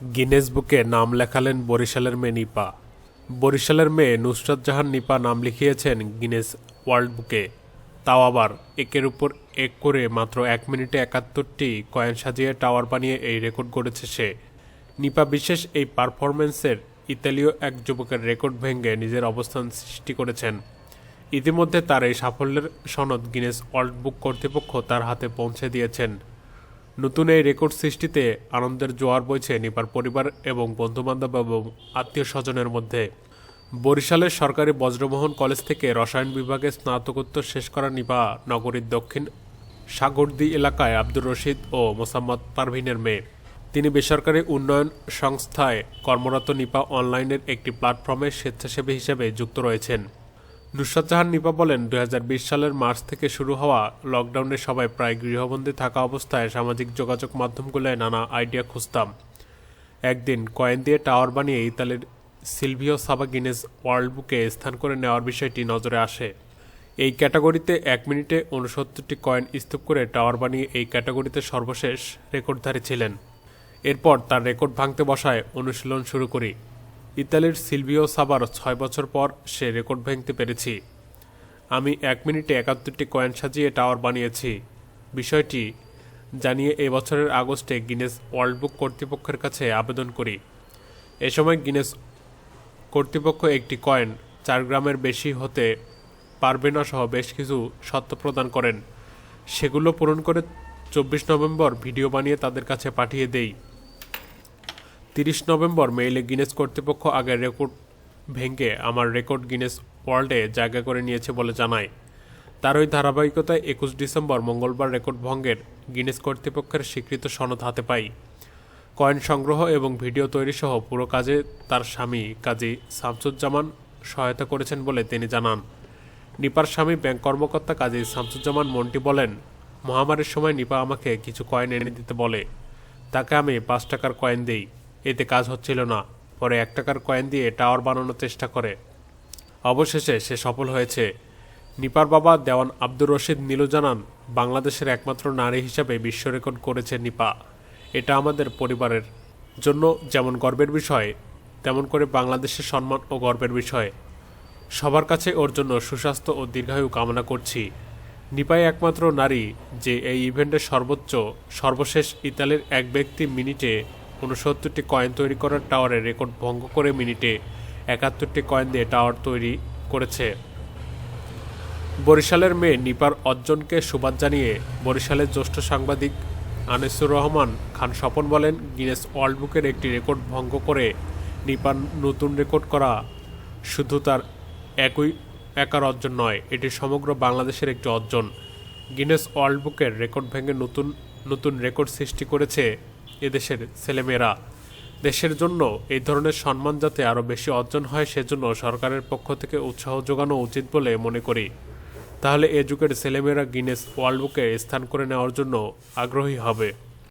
Guinness বুকে নাম লেখালেন বরিশালের মেয়ে নিপা। বরিশালের মেয়ে নুসরাত জাহান নিপা নাম লিখিয়েছেন গিনেস ওয়ার্ল্ড বুকে। তাও আবার একের উপর এক করে মাত্র এক মিনিটে একাত্তরটি কয়েন সাজিয়ে টাওয়ার বানিয়ে এই রেকর্ড গড়েছে সে। নিপা বিশেষ এই পারফরম্যান্সের ইতালীয় এক যুবকের রেকর্ড ভেঙে নিজের অবস্থান সৃষ্টি করেছেন। ইতিমধ্যে তার এই সাফল্যের সনদ গিনেস ওয়ার্ল্ড বুক কর্তৃপক্ষ তার হাতে পৌঁছে দিয়েছেন। নতুন এই রেকর্ড সৃষ্টিতে আনন্দের জোয়ার বইছে নিপার পরিবার এবং বন্ধুবান্ধব এবং আত্মীয় স্বজনের মধ্যে। বরিশালের সরকারি বজ্রমোহন কলেজ থেকে রসায়ন বিভাগে স্নাতকোত্তর শেষ করা নিপা নগরীর দক্ষিণ সাগরদি এলাকায় আব্দুর রশিদ ও মোসাম্মদ পারভিনের মেয়ে। তিনি বেসরকারি উন্নয়ন সংস্থায় কর্মরত নিপা অনলাইনের একটি প্ল্যাটফর্মে স্বেচ্ছাসেবী হিসেবে যুক্ত রয়েছেন। নুসরাত জাহান নিপা বলেন দু হাজার বিশ সালের মার্চ থেকে শুরু হওয়া লকডাউনে সবাই প্রায় গৃহবন্দী থাকা অবস্থায় সামাজিক যোগাযোগ মাধ্যমগুলোয় নানা আইডিয়া খুঁজতাম। একদিন কয়েন দিয়ে টাওয়ার বানিয়ে ইতালির সিলভিও সাবা গিনেস ওয়ার্ল্ড বুকে স্থান করে নেওয়ার বিষয়টি নজরে আসে। এই ক্যাটাগরিতে এক মিনিটে উনসত্তরটি কয়েন স্তূপ করে টাওয়ার বানিয়ে এই ক্যাটাগরিতে সর্বশেষ রেকর্ডধারী ছিলেন। এরপর তার রেকর্ড ভাঙতে বসায় অনুশীলন শুরু করি। ইতালির সিলভিও সাবার ছয় বছর পর সে রেকর্ড ভেঙতে পেরেছি। আমি এক মিনিটে একাত্তরটি কয়েন সাজিয়ে টাওয়ার বানিয়েছি। বিষয়টি জানিয়ে এ বছরের আগস্টে গিনেস ওয়ার্ল্ড বুক কর্তৃপক্ষের কাছে আবেদন করি। এ সময় গিনেস কর্তৃপক্ষ একটি কয়েন চার গ্রামের বেশি হতে পারবে না সহ বেশ কিছু সত্য প্রদান করেন। সেগুলো পূরণ করে চব্বিশ নভেম্বর ভিডিও বানিয়ে তাদের কাছে পাঠিয়ে দেই। তিরিশ নভেম্বর মেইলে গিনেস কর্তৃপক্ষ আগের রেকর্ড ভেঙে আমার রেকর্ড গিনেস ওয়ার্ল্ডে জায়গা করে নিয়েছে বলে জানায়। তার ওই ধারাবাহিকতায় একুশ ডিসেম্বর মঙ্গলবার রেকর্ড ভঙ্গের গিনেস কর্তৃপক্ষের স্বীকৃত সনদ হাতে পাই। কয়েন সংগ্রহ এবং ভিডিও তৈরি সহ পুরো কাজে তার স্বামী কাজী শামসুজ্জামান সহায়তা করেছেন বলে তিনি জানান। নিপার স্বামী ব্যাংক কর্মকর্তা কাজী শামসুজ্জামান মন্টি বলেন, মহামারীর সময় নিপা আমাকে কিছু কয়েন এনে দিতে বলে। তাকে আমি পাঁচ টাকার কয়েন দেই। এতে কাজ হচ্ছিল না। পরে এক টাকার কয়েন দিয়ে টাওয়ার বানানোর চেষ্টা করে। অবশেষে সে সফল হয়েছে। নিপার বাবা দেওয়ান আব্দুর রশিদ নীলু জানান বাংলাদেশের একমাত্র নারী হিসাবে বিশ্ব রেকর্ড করেছে নিপা। এটা আমাদের পরিবারের জন্য যেমন গর্বের বিষয়, তেমন করে বাংলাদেশের সম্মান ও গর্বের বিষয়। সবার কাছে ওর জন্য সুস্বাস্থ্য ও দীর্ঘায়ু কামনা করছি। নিপাই একমাত্র নারী যে এই ইভেন্টের সর্বোচ্চ, সর্বশেষ ইতালির এক ব্যক্তি মিনিটে উনসত্তরটি কয়েন তৈরি করার টাওয়ারের রেকর্ড ভঙ্গ করে মিনিটে একাত্তরটি কয়েন দিয়ে টাওয়ার তৈরি করেছে। বরিশালের মেয়ে নিপার অর্জনকে সুবাদ জানিয়ে বরিশালের জ্যেষ্ঠ সাংবাদিক আনিসুর রহমান খান স্বপন বলেন, গিনেস ওয়ার্ল্ড বুকের একটি রেকর্ড ভঙ্গ করে নিপার নতুন রেকর্ড করা শুধু তার একই একার অর্জন নয়, এটি সমগ্র বাংলাদেশের একটি অর্জন। গিনেস ওয়ার্ল্ড বুকের রেকর্ড ভেঙে নতুন নতুন রেকর্ড সৃষ্টি করেছে এদেশের ছেলেমেয়েরা। দেশের জন্য এই ধরনের সম্মান যাতে আরও বেশি অর্জন হয়, সেজন্য সরকারের পক্ষ থেকে উৎসাহ যোগানো উচিত বলে মনে করি। তাহলে এ যুগের ছেলেমেয়েরা গিনেস ওয়ার্ল্ড বুকে স্থান করে নেওয়ার জন্য আগ্রহী হবে।